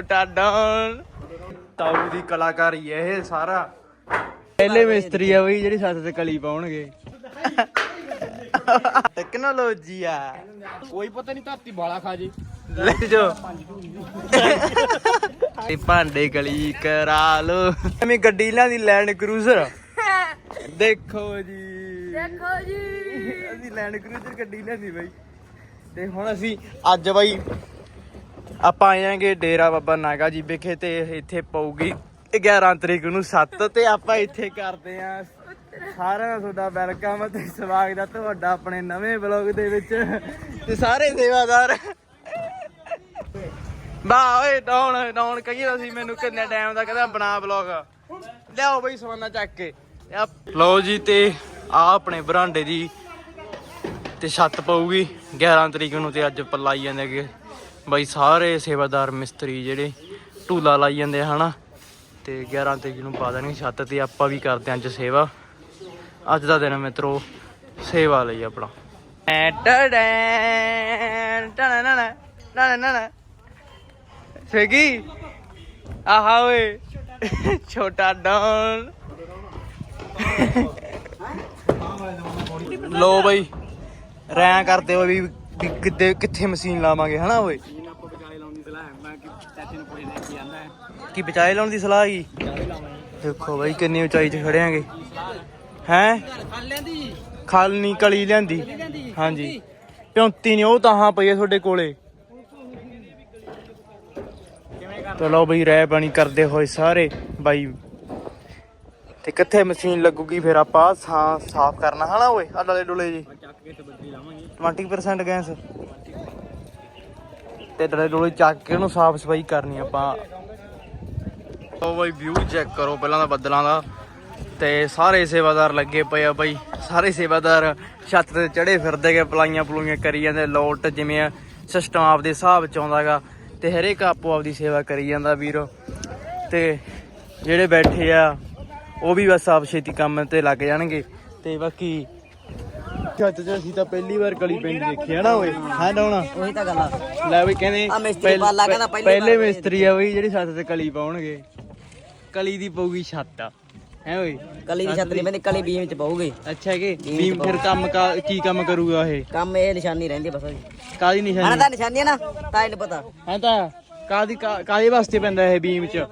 ਛੋਟਾ ਡਾਨ ਤਾਊ ਦੀ ਕਲਾਕਾਰੀ ਹੈ ਇਹ ਸਾਰਾ। ਪਹਿਲੇ ਮਿਸਤਰੀ ਆ ਬਈ ਜਿਹੜੀ ਸੱਤ ਤੇ ਕਲੀ ਪਾਉਣਗੇ। ਟੈਕਨੋਲੋਜੀ ਆ। ਕੋਈ ਪਤਾ ਨਹੀਂ ਧਰਤੀ ਬਾਲਾ ਖਾ ਜੇ। ਲੈ ਜੋ ਇਹ ਭਾਂਡੇ ਗਲੀ ਕਰਾ ਲੋ ਐਵੇਂ ਗੱਡੀ ਲਿਆਂਦੀ ਲੈਂਡ ਕਰੂਜ਼ਰ ਦੇਖੋ ਜੀ। ਦੇਖੋ ਜੀ। ਅਸੀਂ ਲੈਂਡ ਕਰੂਜ਼ਰ ਗੱਡੀ ਲਿਆਂਦੀ ਬਾਈ। ਤੇ ਹੁਣ ਅਸੀਂ ਅੱਜ ਬਾਈ ਆਪਾਂ ਆਏ ਆਂਗੇ ਡੇਰਾ ਬਾਬਾ ਨਾਗਾ ਜੀ ਵਿਖੇ ਤੇ ਇੱਥੇ ਪਊਗੀ 11 ਤਰੀਕ ਨੂੰ 7 ਤੇ ਆਪਾਂ ਇੱਥੇ ਕਰਦੇ ਆਂ ਸਾਰਿਆਂ ਦਾ ਤੁਹਾਡਾ ਵੈਲਕਮ ਤੇ ਸਵਾਗਤ ਹੈ ਤੁਹਾਡਾ ਆਪਣੇ ਨਵੇਂ ਬਲੌਗ ਦੇ ਵਿੱਚ ਤੇ ਸਾਰੇ ਸੇਵਾਦਾਰ। ਬਾ ਓਏ ਡਾਉਣ ਡਾਉਣ ਕਹੀਏ ਸੀ ਮੈਨੂੰ ਕਿੰਨੇ ਟਾਈਮ ਦਾ ਕਹਿੰਦਾ ਬਣਾ ਬਲੌਗ ਲਿਆਓ ਬਈ ਸਮਾਨਾ ਚੱਕ ਕੇ। ਲਓ ਜੀ ਤੇ ਆ ਆਪਣੇ ਬਰਾਂਡੇ ਦੀ ਤੇ ਛੱਤ ਪਊਗੀ 11 ਤਰੀਕ ਨੂੰ ਤੇ ਅੱਜ ਪਲਾਈ ਜਾਂਦੇ ਹੈਗੇ। ਬਾਈ ਸਾਰੇ ਸੇਵਾਦਾਰ ਮਿਸਤਰੀ ਜਿਹੜੇ ਢੂਲਾ ਲਾਈ ਜਾਂਦੇ ਹਨਾ? ਤੇ 11 ਤਰੀਕ ਨੂੰ ਪਾ ਦੇਣਗੇ ਛੱਤ ਤੇ ਆਪਾਂ ਵੀ ਕਰਦੇ ਆਂ ਅੱਜ ਸੇਵਾ। ਅੱਜ ਦਾ ਦਿਨ ਮਿੱਤਰੋ ਸੇਵਾ ਲਈ ਆਪਣਾ। ਸੇਗੀ ਆਹਾ ਓਏ ਛੋਟਾ ਡਾਨ ਲੋ ਬਈ ਰੈਂ ਕਰਦੇ ਹੋ ਵੀ ਵੀ ਕਿੱਥੇ ਕਿੱਥੇ ਮਸ਼ੀਨ ਲਾਵਾਂਗੇ ਹਨਾ ਓਏ ਆਪਾਂ ਵਿਚਾਲੇ ਲਾਉਣ ਦੀ ਸਲਾਹ ਹੈ ਮੈਂ ਕਿ ਚਾਚੇ ਨੂੰ ਲੈ ਕੀ ਆਂਦਾ ਹੈ। ਕੀ ਬਚਾਏ ਲਾਉਣ ਦੀ ਸਲਾਹ ਹੈਗੀ ਦੇਖੋ ਬਾਈ ਕਿੰਨੀ ਉਚਾਈ 'ਚ ਖੜੇ ਆਂਗੇ ਹੈ? ਲੈਂਦੀ ਖਲ ਨਹੀਂ ਕਲੀ ਲਿਆਂਦੀ। ਹਾਂਜੀ। ਪਿਉਂਤੀ ਨਹੀਂ ਉਹ ਤਾਂ ਹਾਂ ਪਈ ਆ ਤੁਹਾਡੇ ਕੋਲੇ। ਚਲੋ ਬਈ ਰਹਿ ਪਾਣੀ ਕਰਦੇ ਹੋਏ ਸਾਰੇ। ਬਾਈ ਤੇ ਕਿੱਥੇ ਮਸ਼ੀਨ ਲੱਗੂਗੀ ਫਿਰ ਆਪਾਂ? ਸਾਫ਼ ਕਰਨਾ ਹਨਾ ਓਏ ਆ ਡਲੇ ਡੁਲੇ ਜੀ। ਚੱਕ ਕੇ ਤੇ ਬੱਦਰੀ ਲਾਵਾਂਗੇ। 20% ਗੈਸ। ਤੇ ਡਲੇ ਡੋਲੇ ਚੱਕ ਕੇ ਉਹਨੂੰ ਸਾਫ਼ ਸਫ਼ਾਈ ਕਰਨੀ ਆਪਾਂ। ਉਹ ਬਈ ਵਿਊ ਚੈੱਕ ਕਰੋ ਪਹਿਲਾਂ ਦਾ ਬੱਦਲਾਂ ਦਾ। ਤੇ ਸਾਰੇ ਸੇਵਾਦਾਰ ਲੱਗੇ ਪਏ ਆ ਬਾਈ। ਸਾਰੇ ਸੇਵਾਦਾਰ ਛੱਤ ਤੇ ਚੜੇ ਫਿਰਦੇ ਗੇ ਪਲਾਈਆਂ ਪਲੂਈਆਂ ਕਰੀ ਜਾਂਦੇ, ਲੋਟ ਜਿਵੇਂ ਸਿਸਟਮ ਆਪਦੇ ਹਿਸਾਬ ਚ ਆਉਂਦਾਗਾ ਤੇ ਹਰੇਕ ਆਪੋ ਆਪਦੀ ਸੇਵਾ ਕਰੀ ਜਾਂਦਾ ਵੀਰੋ। ਤੇ ਜਿਹੜੇ ਬੈਠੇ ਆ, ਉਹ ਵੀ ਬਸ ਆਪ ਛੇਤੀ ਕੰਮ ਤੇ ਲੱਗ ਜਾਣਗੇ। ਤੇ ਬਾਕੀ ਛੱਤ 'ਚ ਅਸੀਂ ਤਾਂ ਪਹਿਲੀ ਵਾਰ ਕਲੀ ਪਿੰਡ ਦੇਖਿਆ ਨਾ ਓਏ? ਹਾਂ ਡਾਉਣਾ ਉਹੀ ਤਾਂ ਗੱਲ ਆ। ਲੈ ਬਈ ਕਹਿੰਦੇ ਮਿਸਤਰੀ ਪਹਿਲ- ਪਾਲਾ ਕਹਿੰਦਾ ਪਹਿਲੀ ਪਹਿਲੇ ਵਾਰ ਮਿਸਤਰੀ ਆ ਬਈ ਜਿਹੜੀ ਛੱਤ ਤੇ ਕਲੀ ਪਾਉਣਗੇ। ਕਲੀ ਦੀ ਪਊਗੀ ਛੱਤ ਹੈ ਓਏ? ਕਲੀ ਦੀ ਛਤਰੀ ਬੰਦੀ ਕਲੀ ਬੀਮ ਚ ਪਊਗੀ। ਅੱਛਾ ਕਿ ਬੀਮ ਫਿਰ ਕੰਮ ਕਾ- ਕੀ ਕੰਮ ਕਰੂਗਾ ਇਹ? ਕੰਮ ਇਹ ਨਿਸ਼ਾਨੀ ਰਹਿੰਦੀ ਬਸ ਉਹਦੀ। ਕਾਦੀ ਹਣਾ ਨਿਸ਼ਾਨੀ ਤਾਂ ਨਿਸ਼ਾਨੀ ਹੈ ਨਾ ਤਾਂ ਇਹਨੂੰ ਪਤਾ। ਹੈ ਤਾਂ? ਕਾਦੀ ਕਾਦੇ ਵਾਸਤੇ ਪੈਂਦਾ ਇਹ ਬੀਮ ਚ?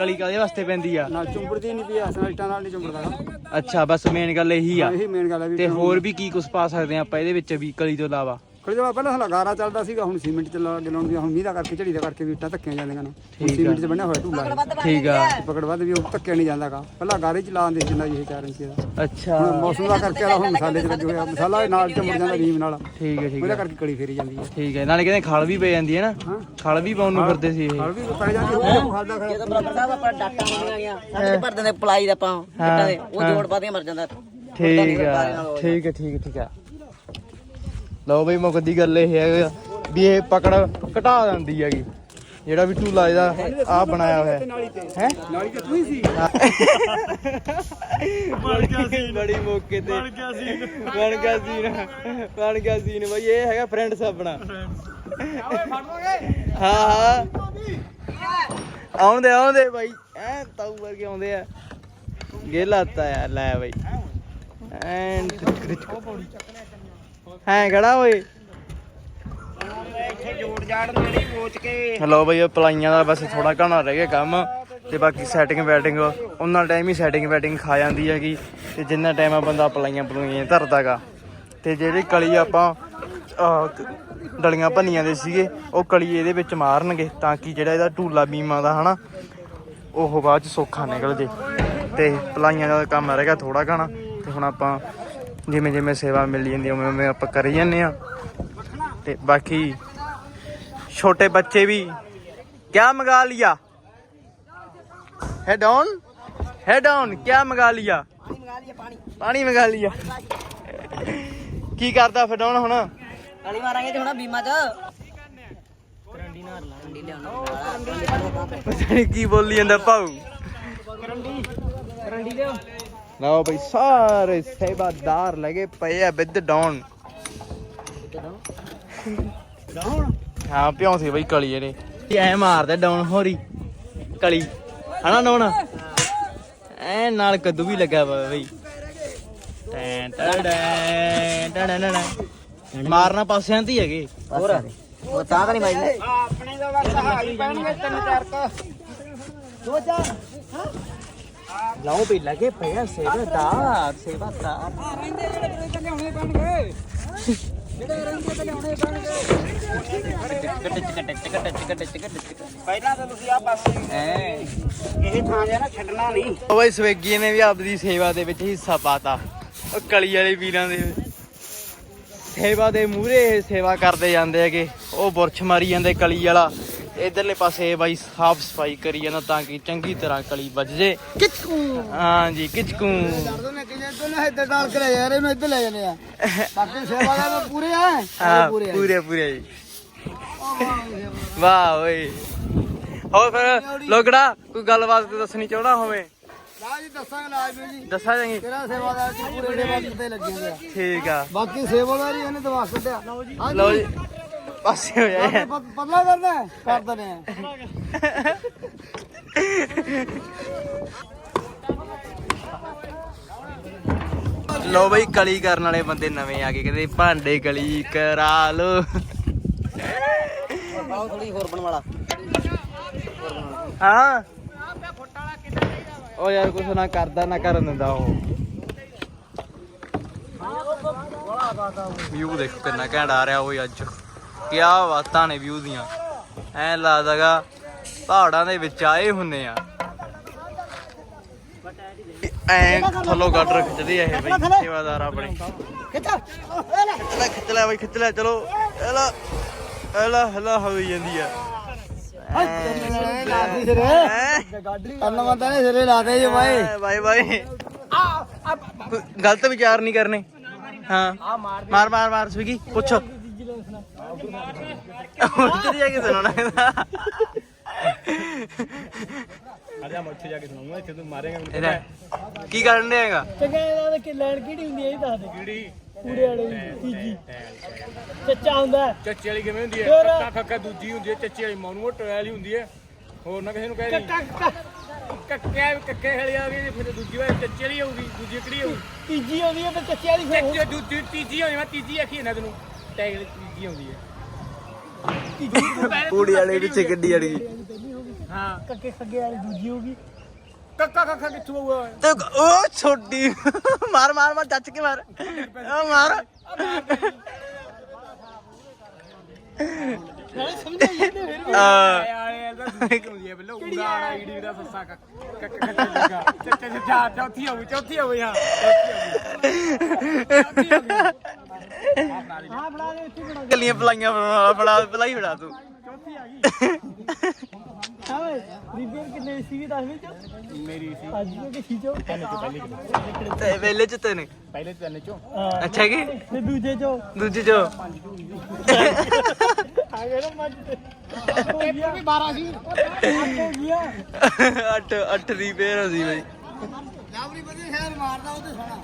ਕਲੀ ਕਾਦੇ ਵਾਸਤੇ ਪੈਂਦੀ ਆ? ਨਾਲ ਚੁੰਬੜਦੀ ਨਹੀਂ ਪਈ ਅਸਾਂ ਇੱਟਾਂ ਨਾਲ ਨਹੀਂ ਚੁੰਬੜਦਾ ਅੱਛਾ ਬਸ ਮੇਨ ਗੱਲ ਇਹੀ ਆ। ਇਹੀ ਮੇਨ ਗੱਲ ਹੈ ਵੀ ਤੇ ਹੋਰ ਵੀ ਕੀ ਕੁਝ ਪਾ ਸਕਦੇ ਆ ਆਪਾਂ ਇਹਦੇ ਵਿੱਚ ਵੀ ਕਲੀ ਤੋਂ ਇਲਾਵਾ? ਕੋਈ ਜਵਾ ਪਹਿਲਾਂ ਹਲਾ ਗਾਰਾ ਚੱਲਦਾ ਸੀਗਾ ਹੁਣ ਸੀਮੈਂਟ ਚ ਲਾ ਕੇ ਲਾਉਣ ਦੀ ਹੁਣ ਮੀਂਹ ਦਾ ਕਰਕੇ ਝੜੀ ਦਾ ਕਰਕੇ ਵੀ ਇੱਟਾਂ ਧੱਕੀਆਂ ਜਾਂਦੀਆਂ ਨੇ। ਹੁਣ ਆ। ਸੀਮੈਂਟ ਚ ਬਣਿਆ ਹੋਇਆ ਢੂਲਾ ਇਹ। ਠੀਕ ਆ। ਪਕੜ ਵੱਧ ਵੀ ਉਹ ਧੱਕਿਆ ਨਹੀਂ ਜਾਂਦਾਗਾ। ਪਹਿਲਾਂ ਗਾਰੇ ਚ ਲਾਉਂਦੇ ਸੀ ਜਿੰਨਾ ਜੀ 4 ਇੰਚ ਦਾ। ਅੱਛਾ। ਹੁਣ ਮੌਸਮ ਦਾ ਕਰਕੇ ਵਾਲਾ ਹੁਣ ਮਸਾਲੇ ਚ ਲੱਗੇ ਹੋਇਆ ਮਸਾਲਾ ਨਾਲ ਚਮੜ ਜਾਂਦਾ ਰੀਮ ਨਾਲ। ਠੀਕ ਹੈ ਠੀਕ ਉਹਦਾ ਕਰਕੇ ਕਲੀ ਫੇਰੀ ਜਾਂਦੀ ਹੈ ਠੀਕ ਹੈ ਨਾਲੇ ਕਹਿੰਦੇ ਖਲ ਵੀ ਪੈ ਜਾਂਦੀ ਹੈ ਨਾ। ਖਲ ਵੀ ਪਾਉਣ ਨੂੰ ਫਿਰਦੇ ਸੀ ਇਹ। ਹਲ ਵੀ ਪੈ ਜਾਂਦੀ ਉਹ ਖਾਦਾ ਖਾ ਜਦੋਂ ਬਰਾਬਰ ਸਾਹਿਬ ਆਪਾਂ ਡਾਟਾ ਹੁੰਦੀਆਂ ਗਈਆਂ ਸਾਡੇ ਭਰ ਦਿੰਦੇ ਪਲਾਈ ਦਾ ਆਪਾਂ ਇੱਟਾਂ ਦੇ ਉਹ ਜੋੜ ਪਾ ਕੇ ਮਰ ਜਾਂਦਾ। ਠੀਕ ਆ। ਠੀਕ ਹੈ ਠੀਕ ਹੈ, ਠੀਕ ਆ। ਲਓ ਬਈ ਮੁੱਕਦੀ ਗੱਲ ਇਹ ਹੈ ਵੀ ਇਹ ਪਕੜ ਘਟਾ ਦਿੰਦੀ ਹੈਗੀ। ਜਿਹੜਾ ਵੀ ਢੂਲਾ ਇਹਦਾ ਆ ਬਣਾਇਆ ਹੋਇਆ ਹੈ। ਨਾਲੀ ਤੇ ਤੂੰ ਹੀ? ਸੀ ਬਣ ਗਿਆ ਸੀ। ਬੜੀ ਮੌਕੇ ਤੇ। ਬਣ ਗਿਆ ਸੀ। ਬਣ ਗਿਆ ਸੀ ਬਣ ਗਿਆ ਸੀ ਬਈ ਇਹ ਹੈਗਾ ਫਰੈਂਡਸ ਆਪਣਾ। ਹਾਂ ਹਾਂ। ਆਉਂਦੇ ਆਉਂਦੇ ਬਾਈ। ਐ ਤਾਊ ਵਰਗੇ ਆਉਂਦੇ ਆ। ਗੇਲਾ ਤਾ ਯਾਰ ਲੈ ਬਾਈ। ਹੈ ਖੜਾ ਓਏ। ਜੋੜ ਜਾੜ ਮੇਰੀ ਪੋਚ ਕੇ ਹਲੋ ਬਈ ਪਲਾਈਆਂ ਦਾ ਬਸ ਥੋੜਾ ਘਣਾ ਰਹਿ ਗਿਆ ਕੰਮ ਤੇ ਬਾਕੀ ਸੈਟਿੰਗ ਵੈਟਿੰਗ ਉਹਨਾਂ ਟਾਈਮ ਹੀ ਸੈਟਿੰਗ ਵੈਟਿੰਗ ਖਾ ਜਾਂਦੀ ਹੈਗੀ ਤੇ ਜਿੰਨਾ ਟਾਈਮ ਆ ਬੰਦਾ ਪਲਾਈਆਂ ਪਲੂਈਆਂ ਧਰਦਾਗਾ। ਤੇ ਜਿਹੜੀ ਕਲੀ ਆਪਾਂ ਡਲੀਆਂ ਭੰਨੀਆਂ ਦੇ ਸੀਗੇ, ਉਹ ਕਲੀ ਇਹਦੇ ਵਿੱਚ ਮਾਰਨਗੇ ਤਾਂ ਕਿ ਜਿਹੜਾ ਇਹਦਾ ਢੂਲਾ ਬੀਮਾ ਦਾ ਹਨਾ, ਉਹ ਬਾਅਦ ਚ ਸੌਖਾ ਨਿਕਲ ਜੇ। ਤੇ ਪਲਾਈਆਂ ਦਾ ਕੰਮ ਰਹਿ ਗਿਆ ਥੋੜਾ ਘਣਾ ਤੇ ਹੁਣ ਆਪਾਂ ਜਿਵੇਂ ਜਿਵੇਂ ਸੇਵਾ ਮਿਲ ਜਾਂਦੀ ਉਵੇਂ ਉਵੇਂ ਆਪਾਂ ਕਰੀ ਜਾਂਦੇ ਆ ਤੇ ਬਾਕੀ ਛੋਟੇ ਬੱਚੇ ਵੀ ਕਿਆ ਮੰਗਾ ਲਿਆ? ਹੈਡ ਔਨ ਹੈਡ ਔਨ ਕਿਆ ਮੰਗਾ ਲਿਆ? ਪਾਣੀ ਮੰਗਾ ਲਿਆ ਕੀ ਕਰਦਾ ਫਿਰ ਡੌਨ ਹੁਣ ਗਾਲੀ ਮਾਰਾਂਗੇ ਤੇ ਹੁਣ ਬੀਮਾ ਚ। ਕਰੰਡੀ ਨਾਲ ਕਰੰਡੀ ਲਿਆਉਣਾ। ਕੀ ਬੋਲੀ ਜਾਂਦਾ ਭਾਉ ਕਰੰਡੀ ਕਰੰਡੀ ਲਿਆਓ। ਲਓ ਬਈ ਸਾਰੇ ਸੇਵਾਦਾਰ ਲਗੇ ਪਏ ਆ ਵਿਦ ਡਾਉਨ ਹਾਂ ਪਿਉਂ ਸੀ ਬਈ ਕਲੀ ਇਹਨੇ। ਐ ਮਾਰਦਾ ਡਾਊਨ ਹੋਰੀ ਕਲੀ। ਹਨਾ ਡਾਊਨ ਐ ਨਾਲ ਕੱਦੂ ਵੀ ਲੱਗਾ ਵਾ ਬਈ। ਟੈਂ ਟੜੈਂ ਟੜੈਂ ਮਾਰਨਾ ਪਾਸਿਆਂ ਤੇ ਹੀ ਹੈਗੇ। ਹੋਰ? ਉਹ ਤਾਂ ਤਾਂ ਨਹੀਂ ਮਾਈ ਆਪਣੇ ਦਾ ਵਕਤ ਹਾਈ ਪੈਣਗੇ ਤਿੰਨ ਚਾਰ ਕ। ਲਾਓ ਵੀ ਲੱਗੇ ਪਿਆ ਸੇਵਾਦਾਰ ਸੇਵਾਦਾਰ ਰਹਿੰਦੇ ਜਿਹੜੇ ਤੇ ਲਿਆਉਣੇ ਪੈਣਗੇ ਜਿਹੜੇ ਰਹਿੰਦੇ ਤੇ ਲਿਆਉਣੇ ਪੈਣਗੇ ਪਹਿਲਾਂ ਤਾਂ ਤੁਸੀਂ ਆ ਪਾਸੇ ਇਹ ਥਾਂ ਜਿਹਾ ਨਾ ਛੱਡਣਾ ਨਹੀਂ। ਉਹ ਬਈ ਸਵਿਗੀ ਨੇ ਵੀ ਆਪਦੀ ਸੇਵਾ ਦੇ ਵਿੱਚ ਹਿੱਸਾ ਪਾਤਾ। ਉਹ ਕਲੀ ਵਾਲੇ ਵੀਰਾਂ ਦੇ। ਸੇਵਾ ਦੇ ਮੂਹਰੇ ਇਹ ਸੇਵਾ ਕਰਦੇ ਜਾਂਦੇ ਹੈਗੇ। ਉਹ ਬੁਰਛ ਮਾਰੀ ਜਾਂਦੇ ਕਲੀ ਵਾਲਾ। ਇਧਰਲੇ ਪਾਸੇ ਬਾਈ ਸਾਫ਼ ਸਫ਼ਾਈ ਕਰੀ ਜਾਂਦਾ ਤਾਂ ਕਿ ਚੰਗੀ ਤਰ੍ਹਾਂ ਕਲੀ ਵੱਜ ਜੇ। ਕਿਚਕੂ। ਹਾਂਜੀ ਕਿਚਕੂ। ਦੋਨੇ ਕਿਨੇ ਦੋਨੇ ਇੱਧਰ ਡਾਲ ਕੇ ਲੈ ਯਾਰ ਇਹਨੂੰ ਇੱਧਰ ਲੈ ਜਾਂਦੇ ਆ। ਬਾਕੀ ਸੇਵਾਦਾਰ ਪੂਰੇ ਆ ਹਾਂ ਪੂਰੇ ਪੂਰੇ ਜੀ। ਵਾਹ ਓਏ। ਹੋਰ ਫਿਰ ਲੋਕੜਾ ਕੋਈ ਗੱਲਬਾਤ ਦੱਸਣੀ ਚਾਹਣਾ ਹੋਵੇ? ਨਾ ਜੀ ਦੱਸਾਂਗੇ ਲਾਜ਼ਮੀ ਜੀ। ਦੱਸਾਂ ਜਾਂਗੇ ਤੇਰਾ ਸੇਵਾਦਾਰ ਜੀ ਪੂਰੇ ਸੇਵਾ ਤੇ ਲੱਗੇ ਹੋਏ ਆ। ਠੀਕ ਆ। ਬਾਕੀ ਸੇਵਾਦਾਰੀ ਇਹਨੇ ਦਵਾ ਹਾਂਜੀ ਲਓ ਜੀ। ਪਾਸੇ ਹੋ ਜਾਏ। ਪਤਲਾ ਕਰਨਾ ਹੈ? ਕਰ ਦਨੇ ਲੋ ਬਈ ਕਲੀ ਕਰਨ ਵਾਲੇ ਬੰਦੇ ਨਵੇਂ ਆ ਗਏ ਕਹਿੰਦੇ ਭਾਂਡੇ ਕਲੀ ਕਰਾ ਲੋ ਥੋੜੀ ਹੋਰ ਬਣਵਾਲਾ ਹਾਂ। ਉਹ ਯਾਰ ਕੁਛ ਨਾ ਕਰਦਾ ਨਾ ਕਰਨ ਦਿੰਦਾ ਉਹ। ਵਿਊ ਦੇਖੋ ਕਿੰਨਾ ਘੈਂਟ ਆ ਰਿਹਾ ਉਹ ਅੱਜ। ਕੀ ਬਾਤਾਂ ਨੇ ਵਿਊ ਦੀਆਂ। ਐ ਲੱਗਦਾਗਾ ਪਹਾੜਾਂ ਦੇ ਵਿੱਚ ਆਏ ਹੁੰਨੇ ਆ। ਐ ਥੱਲੋਂ ਗੱਡਰ ਖਿੱਚਦੇ ਆ ਇਹ ਬਈ ਸੇਵਾਦਾਰ ਆਪਣੇ। ਖਿੱਚ ਲੈ ਖਿੱਚ ਲੈ ਬਈ ਖਿੱਚ ਲੈ ਚਲੋ ਐਲਾ ਐਲਾ ਹਲਾ ਹੋਈ ਜਾਂਦੀ ਆ। ਗਲਤ ਵਿਚਾਰ ਨਹੀਂ ਕਰਨੇ। ਹਾਂ। ਮਾਰ ਮਾਰ ਮਾਰ ਸਵੀਗੀ ਪੁੱਛ। ਉੱਧਰ ਜਾ ਕੇ ਸੁਣਾਉਣਾ ਇਹਦਾ ਅਰੇ ਮੈਂ ਉੱਥੇ ਜਾ ਕੇ ਸੁਣਾਉਂਗਾ ਇੱਥੇ ਤੂੰ ਮਾਰੇਗਾ ਇਹਦਾ ਕੀ ਕਰਨ ਦੇਗਾ ਚੰਗਾ ਇਹਦਾ ਕਿ ਲੈਣ ਕਿਹੜੀ ਹੁੰਦੀ ਹੈ ਇਹ ਦੱਸ ਦੇ। ਕਿਹੜੀ? ਪੂੜੇ ਵਾਲੀ ਤੀਜੀ। ਚੱਚਾ ਹੁੰਦਾ ਹੈ। ਚੱਚੇ ਵਾਲੀ ਕਿਵੇਂ ਹੁੰਦੀ ਹੈ? ਹੋਰ? ਕੱਕਾ ਖੱਕਾ ਦੂਜੀ ਹੁੰਦੀ ਹੈ ਚੱਚੇ ਵਾਲੀ। ਮਾਨੂੰ ਮੋਟੇ ਵਾਲੀ ਹੁੰਦੀ ਹੈ। ਹੋਰ ਨਾ ਕਿਸੇ ਨੂੰ ਕਹਿ ਦੀ ਕੱਕੇ ਕੱਕੇ। ਵਾਲੀ ਆ ਗਈ ਫਿਰ ਦੂਜੀ ਵਾਲੀ ਚੱਚੇ ਵਾਲੀ ਹੋਊਗੀ ਦੂਜੀ ਕਿਹੜੀ ਹੋਊਗੀ? ਤੀਜੀ ਆਉਂਦੀ ਹੈ ਤੇ ਚੱਚੇ ਵਾਲੀ ਫਿਰ ਚੱਚੇ ਦੂਜੀ ਤੀਜੀ ਹੋਣੀ ਮੈਂ ਤੀਜੀ ਆਖੀ ਇਹਨਾਂ ਤੈਨੂੰ। ਟੈਗ ਤੀਜੀ ਆਉਂਦੀ ਹੈ। ਪੂੜੀ ਵਾਲੇ ਪਿੱਛੇ ਗੱਡੀ ਵਾਲੀ। ਹਾਂ। ਕੱਕੇ ਖੱਗੇ ਵਾਲੀ ਦੂਜੀ ਹੋਗੀ ਕੱਕਾ ਖੱਕਾ ਕਿੱਥੋਂ ਆਊਗਾ? ਤੇ ਉਹ ਛੋਟੀ ਮਾਰ ਮਾਰ ਮਾਰ ਚੱਚ ਕੇ ਮਾਰ। ਉਹ ਮਾਰ। ਨਾਲੇ ਸਮਝਾਈਏ ਤੇ ਫਿਰ ਆ, ਆਲੇ ਦਾ ਦੂਜੀ ਹੁੰਦੀ ਹੈ ਬਿੱਲੋ ਊੜਾ ਆੜਾ ਈੜੀ ਦਾ ਸੱਸਾ ਕੱਕਾ ਕੱਕਾ ਲੱਗਾ ਚੱਚੇ ਚੱਚਾ ਚੌਥੀ ਹੋਊ ਚੌਥੀ ਹੋਊ ਹਾਂ ਚੌਥੀ ਹੋਊ ਹਾਂ ਬਣਾ ਦੇ ਇੱਥੇ ਬਣਾ ਕੱਲੀਆਂ ਪਲਾਈਆਂ ਬਣਾ ਬਣਾ ਪਲਾਈ ਬਣਾ ਤੂੰ। ਹਾਂ ਬੀਬੀ ਕਿੰਨੇ ਸੀ ਦੱਸ ਵਿੱਚ ਮੇਰੀ ਸੀ ਅੱਜ ਕਿ ਖੀਚੋ ਤੇ ਵੇਲੇ ਚ ਤੈਨੂੰ? ਪਹਿਲੇ ਤਿੰਨ ਚੋਂ ਅੱਛਾ ਕੀ? ਤੇ ਦੂਜੇ ਚੋਂ। ਦੂਜੀ ਚ ਆ ਗਏ ਨਾ ਮੱਝ ਤੇ ਵੀ 12 ਸੀ ਹੋ ਗਿਆ ਅੱਠ ਅੱਠ ਦੀ ਪੇਰ ਸੀ ਬਈ। ਲਾਵਰੀ ਵਧੀਆ ਸ਼ਹਿਰ ਮਾਰਦਾ ਉਹ ਤੇ ਸੋਣਾ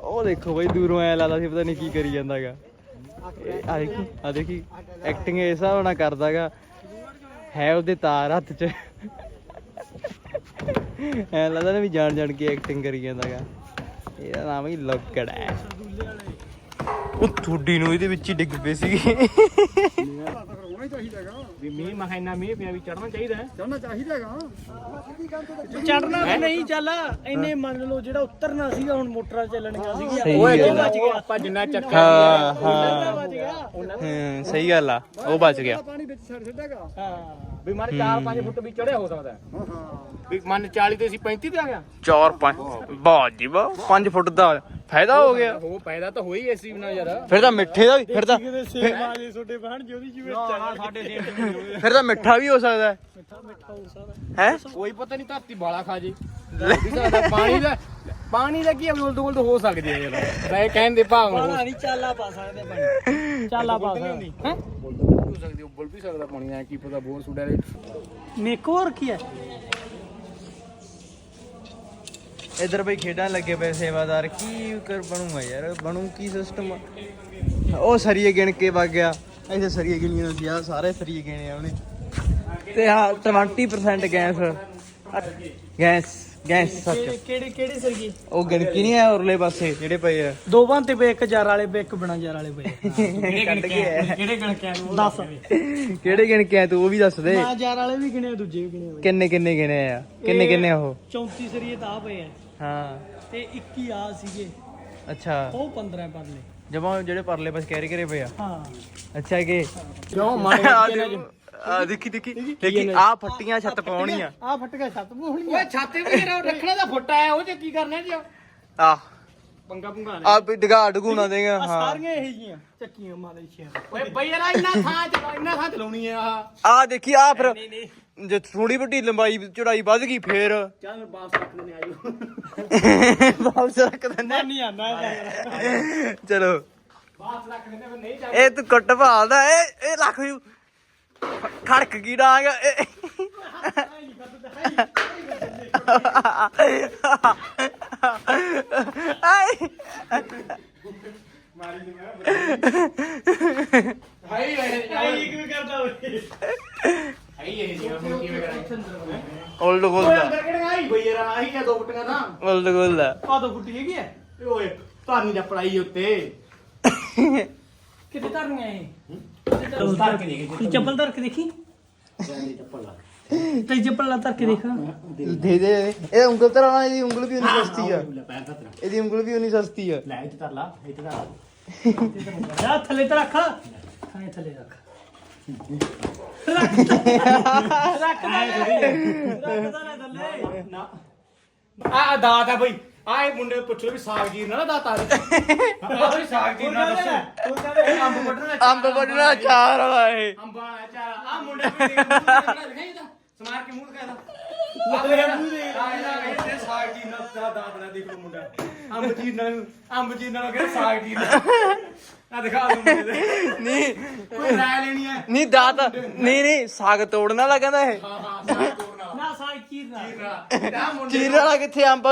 ਉਹ ਦੇਖੋ ਬਈ ਦੂਰੋਂ ਐ ਲੱਗਦਾ ਸੀ ਪਤਾ ਨਹੀਂ ਕੀ ਕਰੀ ਜਾਂਦਾਗਾ। ਆ ਦੇਖੀ ਆ ਦੇਖੀ ਐਕਟਿੰਗ ਇਸ ਹਿਸਾਬ ਨਾਲ ਕਰਦਾਗਾ। ਹੈ ਉਹਦੇ ਤਾਰ ਹੱਥ 'ਚ। ਐ ਲੱਗਦਾ ਨਾ ਵੀ ਜਾਣ ਜਾਣ ਕੇ ਐਕਟਿੰਗ ਕਰੀ ਜਾਂਦਾਗਾ। ਇਹਦਾ ਨਾਮ ਹੀ ਲੱਕੜ ਹੈ। ਉਹ ਥੁੱਡੀ ਨੂੰ ਇਹਦੇ ਵਿੱਚ ਹੀ ਡਿੱਗ ਪਈ ਸੀਗੀ। ਚਾਹੀਦਾ ਹੈਗਾ ਵੀ ਮੀਂਹ ਮਹੀਨਾ ਮੀਂਹ ਪਿਆ ਵੀ ਚੜਨਾ ਚਾਹੀਦਾ ਹੈ। ਚੜਨਾ ਚਾਹੀਦਾ ਹੈਗਾ ਚੜਨਾ ਤਾਂ ਨਹੀਂ ਚੱਲ ਇੰਨੇ ਮੰਨ ਲਓ ਜਿਹੜਾ ਉਤਰਨਾ ਸੀਗਾ ਹੁਣ ਮੋਟਰਾਂ ਚੱਲਣੀਆਂ ਸੀਗੀਆਂ ਸਹੀ ਉਹ ਗੱਲ ਆ। ਬਚ ਗਿਆ। ਆਪਾਂ ਜਿੰਨਾ ਚੱਕਾ ਹਾਂ। ਉਹ ਹਾਂ ਬਚ ਗਿਆ। ਹਾਂ ਸਹੀ ਗੱਲ ਆ ਉਹ ਬਚ ਗਿਆ। ਪਾਣੀ ਵਿੱਚ ਛੱਡ ਛੱਡੇਗਾ। ਹਾਂ। ਵੀ ਮਨ 4-5 ਫੁੱਟ ਵੀ ਚੜਿਆ ਹੋ ਸਕਦਾ ਹੈ। ਹਾਂ। ਹਾਂ ਵੀ ਮਨ 40 ਤੇ ਅਸੀਂ 35 ਤੇ ਆ ਗਿਆ 4 5 ਬਹੁਤ ਜੀ ਬਹੁਤ। 5 ਫੁੱਟ ਦਾ ਫਾਇਦਾ ਹੋ ਗਿਆ। ਹੋ ਪੈਦਾ ਤਾਂ ਹੋਈ ਐਸੀ ਬਣਾ ਯਾਰ। ਫਿਰ ਤਾਂ ਮਿੱਠੇ ਦਾ ਵੀ ਫਿਰ ਤਾਂ ਕਿਤੇ ਸੇਬ ਆ ਜੇ ਛੋਟੇ ਬਣ ਜੇ ਉਹਦੀ ਜਿਵੇਂ ਨਾ ਸਾਡੇ ਸੇਮ ਫਿਰ ਤਾਂ ਮਿੱਠਾ ਵੀ ਹੋ ਸਕਦਾ ਹੈ। ਮਿੱਠਾ ਮਿੱਠਾ ਹੋ ਸਕਦਾ। ਹੈ? ਕੋਈ ਪਤਾ ਨਹੀਂ ਧਰਤੀ ਬਾਲਾ ਖਾ ਜੇ। ਪਾਣੀ ਦਾ ਪਾਣੀ ਦਾ ਕੀ ਉਲਟ ਉਲਟ ਹੋ ਸਕਦੀ ਹੈ ਯਾਰ। ਵੈ ਕਹਿੰਦੇ ਭਾਵ ਹੋ ਪਾਣਾ ਨਹੀਂ ਚਾਲਾ ਪਾ ਸਕਦੇ ਪਾਣੀ ਚਾਲਾ ਪਾ ਸਕਦੇ। ਹੈ? ਹੋ ਸਕਦੀ ਉੱਬਲ ਵੀ ਸਕਦਾ ਪਾਣੀ ਐ ਕੀ ਪਤਾ ਬੋਰ ਦੇ ਮੇਕੋ ਹੋਰ ਕੀ ਹੈ? ਇਧਰ ਬਈ ਖੇਡਾਂ ਲੱਗੇ ਪਏ ਸੇਵਾਦਾਰ ਕੀ ਕਰ ਬਣੂਗਾ ਯਾਰ ਬਣੂ ਕੀ ਸਿਸਟਮ ਉਹ ਸਰੀਏ ਗਿਣ ਕੇ ਵਗ ਗਿਆ। ਇੱਥੇ ਸਰੀਏ ਗਿਣੀਆਂ ਸੀ ਆ ਸਾਰੇ ਸਰੀਏ ਗਿਣੇ ਆ ਉਹਨੇ। ਤੇ ਹਾਂ 20% ਗੈਸ। ਗੈਸ ਗੈਸ ਸੱਚ। ਕਿਹੜੇ ਕਿਹੜੇ ਕਿਹੜੇ ਸਰਗੀ ਉਹ ਗਿਣਤੀ ਨਹੀਂ ਆ ਉਰਲੇ ਪਾਸੇ ਜਿਹੜੇ ਪਏ ਆ। ਦੋ ਬੰਤੇ ਪਏ ਇੱਕ ਜਾਰ ਵਾਲੇ ਪਏ ਇੱਕ ਬਿਨਾ ਜਾਰ ਵਾਲੇ ਪਏ। ਕੱਢ ਕੇ। ਕਿਹੜੇ ਗਣਕਿਆਂ ਨੂੰ ਦੱਸ। ਕਿਹੜੇ ਗਿਣ ਕੇ ਆ ਤੂੰ ਉਹ ਵੀ ਦੱਸ ਦੇ। ਨਾ ਜਾਰ ਵਾਲੇ ਵੀ ਗਿਣੇ ਦੂਜੇ ਵੀ ਗਿਣੇ ਕਿੰਨੇ ਕਿੰਨੇ ਗਿਣੇ ਆ? ਕਿੰਨੇ ਕਿੰਨੇ ਉਹ? 34 ਸਰੀਏ ਤਾਂ ਆ ਪਏ ਆ। ਹਾਂ। ਤੇ 21 ਆ ਸੀਗੇ। ਅੱਛਾ। ਉਹ 15 ਪਰਲੇ। ਜਮਾ ਜਿਹੜੇ ਪਰਲੇ ਪਾਸੇ ਕਹਿਰੇ ਕਰੇ ਪਏ ਆ। ਹਾਂ। ਅੱਛਾ ਕਿ ਕਿਉਂ? ਆ ਦੇਖੀ ਦੇਖੀ ਦੇਖੀ। ਆ ਫੱਟੀਆਂ ਛੱਤ ਪਾਉਣੀਆਂ ਆ। ਫਟ ਗਿਆ ਛੱਤ ਪੋਹਣੀ ਓਏ ਛਾਤੇ ਵੀ ਰੱਖਣਾ ਦਾ ਫੁੱਟਾ ਹੈ ਉਹ ਚ ਕੀ ਕਰਨਾ ਜੀ ਆ ਪੰਗਾ ਪੁੰਗਾ ਆ ਵੀ ਡਗਾ ਡਗੂਣਾ ਦੇਗਾ ਆ ਹਾਂ। ਸਾਰੀਆਂ ਇਹ ਜੀਆਂ ਚੱਕੀਆਂ ਮਾਰੇ ਸ਼ੇਰ ਓਏ ਬਈ ਯਾਰ ਇੰਨਾ ਥਾਂ ਚ ਇੰਨਾ ਥਾਂ ਚਲਾਉਣੀ ਆ ਆਹ। ਆ ਦੇਖੀ ਆ ਫਿਰ ਜੇ ਥੋੜੀ ਵੱਡੀ ਲੰਬਾਈ ਚੜਾਈ ਵੱਧ ਗਈ ਫੇਰ। ਚੱਲ ਮੈਂ ਬਾਸ ਰੱਖ ਦਿੰਦੇ ਆਜੋ ਵਾਪਸ ਰੱਖ ਦਿੰਦੇ ਨਹੀਂ ਆਂਦਾ ਚਲੋ। ਬਾਸ ਰੱਖ ਦਿੰਦੇ ਫਿਰ ਨਹੀਂ ਚੱਲ ਇਹ ਤੂੰ ਕੁੱਟ ਭਾਲਦਾ ਇਹ ਇਹ ਲੱਖ ਜੂ ਖੜਕ ਕੀ ਡਾਂਗ। ਇਹ- ਆਏ ਹਾਈ ਹਾਈ ਕੀ ਕਰਦਾ ਓਏ ਹਾਈ ਇਹ ਜੀ ਹੁਣ ਕਿਵੇਂ ਕਰਾਂਗੇ? ਉਲਟ ਓਏ ਗੋਲਦਾ ਅੰਦਰ ਕਿਹੜੇ ਆਈ? ਬਈ ਯਾਰ ਆਹੀ ਕਿਆ ਦੋ ਫੁੱਟੀਆਂ ਤਾਂ। ਉਲਟ ਗੋਲਦਾ ਆ ਦੋ ਫੁੱਟੀ ਹੈਗੀ ਐ। ਏ ਓਏ ਧਾਰਨੀ ਦਾ ਪੜਾਈ ਉੱਤੇ। ਕਿੱਥੇ ਧਰਨੀਆਂ ਇਹ? ਧਾਰ ਕੇ ਨਹੀਂ ਤੂੰ ਚੱਪਲ ਧਰ ਕੇ ਦੇਖੀ? ਚੱਪਲ ਲਾ ਤੇ ਚੱਪਲ ਲਾ ਧਰ ਕੇ ਦੇਖ। ਦੇ ਦੇ। ਇਹ ਉਂਗਲ ਤਰਾ ਇਹਦੀ ਉਂਗਲ ਵੀ ਉਨੀ ਸਸਤੀ ਆ। ਲੈ ਪੈਰ ਧਰ। ਇਹਦੀ ਉਂਗਲ ਵੀ ਉਨੀ ਸਸਤੀ ਆ। ਲੈ ਇੱਥੇ ਧਰ ਲਾ ਇੱਥੇ ਧਰ ਲਾ। ਜਾ ਥੱਲੇ ਤੇ ਰੱਖ। ਹਾਂ ਥੱਲੇ ਰੱਖ। ਆ ਦਾਤ ਆ ਬਈ ਆ ਇਹ ਮੁੰਡੇ ਨੂੰ ਪੁੱਛ ਲਓ ਵੀ ਸਾਗ ਜੀ ਨਾ ਦਾਤ ਆ ਆ ਵੀ ਸਾਗ ਜੀ ਨਾ ਦੱਸੋ ਅੰਬ ਵੱਢਣਾ ਅੰਬ ਵੱਢਣਾ ਚਾਰ ਵਾਲਾ ਅੰਬਾਂ ਵਾਲਾ ਚਾਰ ਆ ਮੁੰਡੇ ਵੀ ਦੇਖ ਦਿਖਾਈ ਇਹਦਾ ਸਮਾਰ ਕੇ ਮੂੰਹ ਦਿਖਾਦਾ ਮੇਰੇ ਮੂੰਹ ਦੇ ਆ ਇਹਦਾ ਇਹ ਸਾਗ ਜੀ ਨਾਲ ਦਾਤ ਨਾ ਦੇਖ ਲਓ ਮੁੰਡਾ ਅੰਬ ਜੀ ਨਾਲ ਅੰਬ ਜੀ ਨਾਲ ਕਹਿੰਦਾ ਸਾਗ ਜੀ ਨਾਲ ਆ ਦਿਖਾ ਦੋ ਮੁੰਡੇ ਦੇ। ਨਹੀਂ ਕੋਈ ਰਾਇ ਲੈਣੀ ਹੈ? ਨਹੀਂ ਦਾਤ। ਨਹੀਂ ਨਹੀਂ ਸਾਗ ਤੋੜਨ ਵਾਲਾ ਕਹਿੰਦਾ ਇਹ। ਹਾਂ ਹਾਂ ਸਾਗ ਤੋੜਨਾ ਨਾ ਮੁੰਡੇ ਵਾਲਾ ਕਿੱਥੇ ਅੰਬ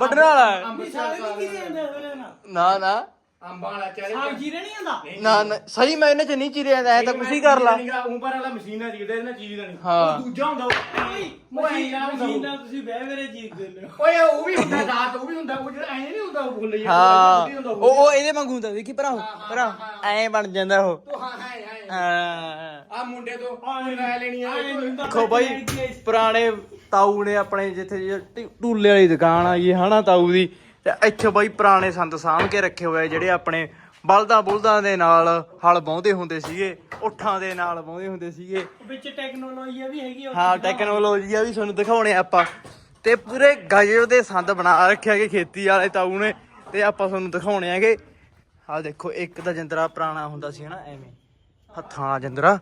ਵੱਢਣ ਵਾਲਾ? ਅੰਬ ਸਾਗ ਨਹੀਂ ਕੀ ਜਾਂਦੇ ਹੋਰੇ ਨਾ। ਨਾ ਨਾ। ਅੰਬਾਂ ਵਾਲਾ ਚਾਰੇ ਸਾਈ ਚੀਰੇ ਨਹੀਂ ਆਂਦਾ ਨਾ ਨਾ ਸਹੀ ਮੈਂ ਇਹਨੇ ਚ ਨਹੀਂ ਚੀਰਿਆ ਐ ਤਾਂ ਕੁਛ ਹੀ ਕਰ ਲਾ। ਉਮਰ ਵਾਲਾ ਮਸ਼ੀਨ ਹੈ ਜਿਹਦੇ ਨਾਲ ਚੀਜ਼ ਦਾ ਨਹੀਂ। ਹਾਂ। ਉਹ ਦੂਜਾ ਹੁੰਦਾ ਉਹ ਓਏ ਉਹ ਐਂ ਮਸ਼ੀਨ ਨਾਲ ਹੁੰਦਾ ਮਸ਼ੀਨ ਉਹ। ਨਾਲ ਤੁਸੀਂ ਬਹਿ ਮੇਰੇ ਚੀਰ ਦਿੰਦੇ ਹੋ। ਓਏ ਉਹ ਵੀ ਹੁੰਦਾ ਦਾਤ ਉਹ ਵੀ ਹੁੰਦਾ ਉਹ ਜਿਹੜਾ ਐਂ ਨਹੀਂ ਹੁੰਦਾ ਉਹ ਫੁੱਲ ਜਿਹਾ ਹਾਂ। ਹੁੰਦਾ ਉਹ ਉਹ ਇਹਦੇ ਵਾਂਗੂ ਹੁੰਦਾ ਦੇਖੀ ਭਰਾ ਭਰਾ ਐ ਬਣ ਜਾਂਦਾ ਉਹ। ਉਹ ਹਾਂ ਹਾਂ ਹਾਂ। ਹਾਂ। ਆ ਮੁੰਡੇ ਤੋਂ ਕੋਈ ਰਾਇ ਲੈਣੀ ਆ। ਦੇਖੋ ਬਾਈ ਪੁਰਾਣੇ ਤਾਊ ਨੇ ਆਪਣੇ ਜਿੱਥੇ ਜੇ ਵਾਲੀ ਦੁਕਾਨ ਆ ਜੀ ਹਨਾ ਤਾਊ ਦੀ। ਤੇ ਇੱਥੇ ਬਾਈ ਪੁਰਾਣੇ ਸੰਦ ਸਾਂਭ ਕੇ ਰੱਖੇ ਹੋਏ ਆ ਜਿਹੜੇ ਆਪਣੇ ਬਲਦਾਂ ਬੁਲਦਾਂ ਦੇ ਨਾਲ ਹਲ ਵਾਹੁੰਦੇ ਹੁੰਦੇ ਸੀਗੇ ਉਠਾਂ ਦੇ ਨਾਲ ਵਾਹੁੰਦੇ ਹੁੰਦੇ ਸੀਗੇ। ਵਿੱਚ ਟੈਕਨੋਲੋਜੀ ਵੀ ਹੈਗੀ ਆ ਹਾਂ ਟੈਕਨੋਲੋਜੀ ਆ ਵੀ ਤੁਹਾਨੂੰ ਦਿਖਾਉਣੇ ਆ ਆਪਾਂ। ਤੇ ਪੂਰੇ ਗਜਬ ਦੇ ਸੰਦ ਬਣਾ ਰੱਖਿਆ ਕਿ ਖੇਤੀ ਵਾਲੇ ਤਾਊ ਨੇ ਤੇ ਆਪਾਂ ਤੁਹਾਨੂੰ ਦਿਖਾਉਣੇ ਆਗੇ ਆਹ ਦੇਖੋ ਇੱਕ ਤਾਂ ਜਿੰਦਰਾ ਪੁਰਾਣਾ ਹੁੰਦਾ ਸੀ ਹਨਾ ਐਵੇਂ। ਹੱਥਾਂ ਵਾਲਾ ਜਿੰਦਰਾ।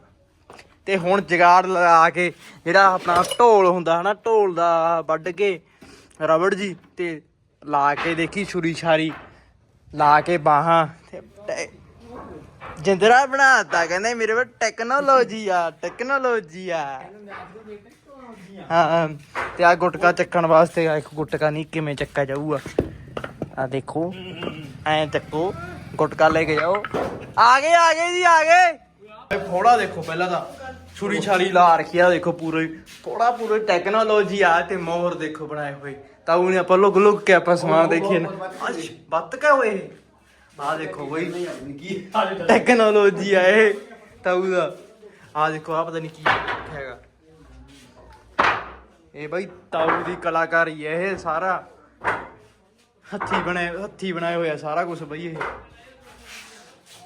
ਤੇ ਹੁਣ ਜਗਾੜ ਲਗਾ ਕੇ ਜਿਹੜਾ ਆਪਣਾ ਢੋਲ ਹੁੰਦਾ ਹਨਾ ਢੋਲ ਦਾ ਵੱਢ ਕੇ ਰਬੜ ਜੀ ਤੇ ਲਾ ਕੇ ਦੇਖੀ ਛੁਰੀ ਛਾਰੀ, ਲਾ ਕੇ ਬਾਹਾਂ ਤੇ ਜਿੰਦਰਾ ਬਣਾਤਾ ਕਹਿੰਦੇ ਮੇਰੇ ਕੋਲ ਟੈਕਨੋਲੋਜੀ ਆ ਟੈਕਨੋਲੋਜੀ ਆ। ਹਾਂ ਤੇ ਆ ਗੁਟਕਾ ਚੱਕਣ ਵਾਸਤੇ ਆ ਇੱਕ ਗੁਟਕਾ ਨਹੀਂ, ਕਿਵੇਂ ਚੱਕਾ ਜਾਊਗਾ। ਆ ਦੇਖੋ, ਐਂ ਚੱਕੋ, ਗੁਟਕਾ ਲੈ ਕੇ ਜਾਓ। ਆ ਗਏ ਆ ਗਏ ਜੀ, ਆ ਗਏ। ਫੋੜਾ ਦੇਖੋ ਪਹਿਲਾਂ ਤਾਂ, ਛੁਰੀ ਛਾਰੀ ਲਾ ਰੱਖੀ ਆ ਦੇਖੋ ਪੂਰੇ, ਫੋੜਾ ਪੂਰੇ ਟੈਕਨੋਲੋਜੀ ਆ, ਤੇ ਮੋਹਰ ਦੇਖੋ ਬਣਾਏ ਹੋਏ। ਤਾਂ ਉਹਨੇ ਆਪਾਂ ਲੁਕ ਲੁਕ ਕੇ ਆਪਾਂ ਸਮਾਨ ਦੇਖੀਏ ਨਾ। ਅੱਛ, ਬੱਤ ਕਾ ਹੋਏ ਆ ਦੇਖੋ ਬਈ। ਟੈਕਨੋਲੋਜੀ ਆ ਇਹ ਤਾਂ ਉਹਦਾ। ਆ ਦੇਖੋ ਆ ਪਤਾ ਨਹੀਂ ਕੀ ਹੈਗਾ। ਇਹ ਬਈ ਤਾਊ ਦੀ ਕਲਾਕਾਰੀ ਹੈ ਇਹ ਸਾਰਾ। ਹੱਥੀ ਬਣੇ ਹੱਥੀ ਬਣਾਏ ਹੋਇਆ ਸਾਰਾ ਕੁਝ ਬਈ ਇਹ।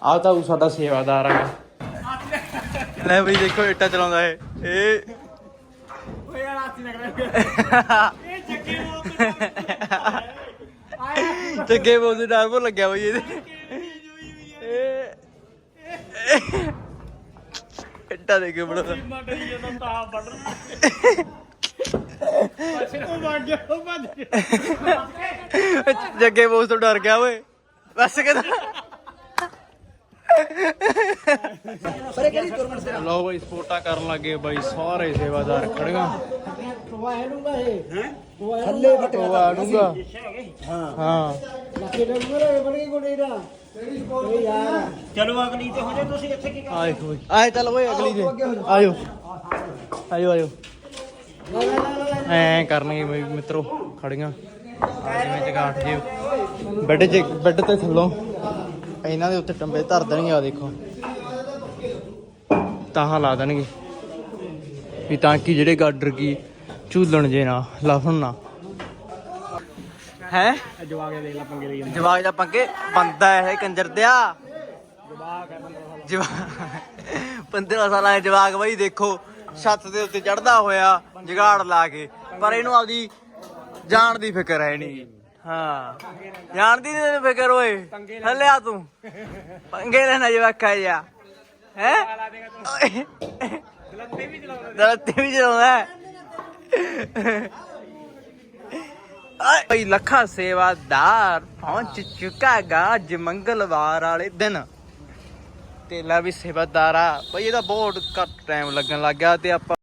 ਆ ਤਾਊ ਸਾਡਾ ਸੇਵਾਦਾਰ ਆ। ਲੈ ਬਈ ਦੇਖੋ ਇੱਟਾ ਚਲਾਉਂਦਾ ਇਹ। ਇਹ ਓਏ ਯਾਰ ਆਤੀ ਨਾ ਕਰ ਇਹ ਚੱਕੇ ਉਹ ਜੱਗੇ ਬੋਲ ਲੱਗਿਆ ਬਈ ਇਹਦੇ। ਇੱਟਾ ਦੇ ਕੇ ਬੜਾ ਨਾ ਡਰੀ ਜਾਂਦਾ ਤਾਂ ਵੱਢ ਉਹ ਵਗ ਗਿਆ ਉਹ ਭੱਜ ਗਿਆ ਜੱਗੇ ਬੋਸ ਤੋਂ ਡਰ ਗਿਆ ਓਏ। ਬਸ ਕਹਿੰਦਾ ਲਓ ਬਈ ਸਪੋਰਟਾਂ ਕਰਨ ਲੱਗੇ ਬਾਈ ਸਾਰੇ ਸੇਵਾਦਾਰ ਥੱਲੇ ਬਟਵਾ ਡੂੰਗਾ ਹਾਂ। ਹਾਂ ਚਲੋ ਅਗਲੀ ਤੇ ਹੋ ਜਾ ਤੁਸੀਂ ਇੱਥੇ ਕੀ ਆਏ ਹੋਏ। ਆਏ ਚੱਲ ਓਏ ਅਗਲੀ ਦੇ ਆਇਓ। ਆਇਓ ਆਇਓ। ਐ ਕਰਨਗੇ ਬਈ ਮਿੱਤਰੋ ਖੜੀਆਂ। ਜਿਵੇਂ ਜਗਾਟ ਜਿਓ ਬੈੱਡ 'ਚ ਬੈੱਡ ਤੇ ਥੱਲੋਂ। ਇਹਨਾਂ ਦੇ ਉੱਤੇ ਟੰਬੇ ਧਰ ਦੇਣਗੇ ਆ ਦੇਖੋ। ਤਾਂ ਲਾ ਦੇਣਗੇ। ਵੀ ਤਾਂ ਕਿ ਜਿਹੜੇ ਗਾਡਰ ਕੀ ਝੂਲਣ ਜੇ ਨਾ ਲਫਣ ਨਾ। ਹੈ? ਜਵਾਗ ਦੇ ਲਾ ਪੰਗੇ ਲਈ ਜਵਾਗ ਦਾ ਪੰਗੇ ਬੰਦਾ ਇਹ ਕੰਜਰ ਦਿਆ ਜਵਾਗ 15 ਸਾਲਾਂ ਦੇ ਜਵਾਗ ਬਈ, ਦੇਖੋ, ਛੱਤ ਦੇ ਉੱਤੇ ਚੜਦਾ ਹੋਇਆ, ਜਗਾੜ ਲਾ ਕੇ। ਪਰ ਇਹਨੂੰ ਆਪਦੀ ਜਾਣ ਦੀ ਫਿਕਰ ਹੈ ਨਹੀਂ। ਹਾਂ। ਜਾਣ ਦੀ ਨਹੀਂ ਫਿਕਰ, ਓਏ। ਹੱਲਿਆ ਤੂੰ। ਪੰਗੇ ਲੈਣਾ ਜਵਾਕਾ ਜਾ ਹੈ? ਦਲੱਤੇ ਵੀ ਚਲਾਉਂਦਾ ਦਲੱਤੇ ਵੀ ਚਲਾਉਂਦਾ ਭਾਈ, ਲੱਖਾ ਸੇਵਾਦਾਰ ਪਹੁੰਚ ਚੁੱਕਾ ਗਾ ਅੱਜ ਮੰਗਲਵਾਰ ਵਾਲੇ ਦਿਨ। ਤੇਲਾ ਵੀ ਸੇਵਾਦਾਰ ਆ। ਭਾਈ, ਇਹਦਾ ਬਹੁਤ ਘੱਟ ਟਾਈਮ ਲੱਗਣ ਲੱਗ ਗਿਆ ਤੇ ਆਪਾਂ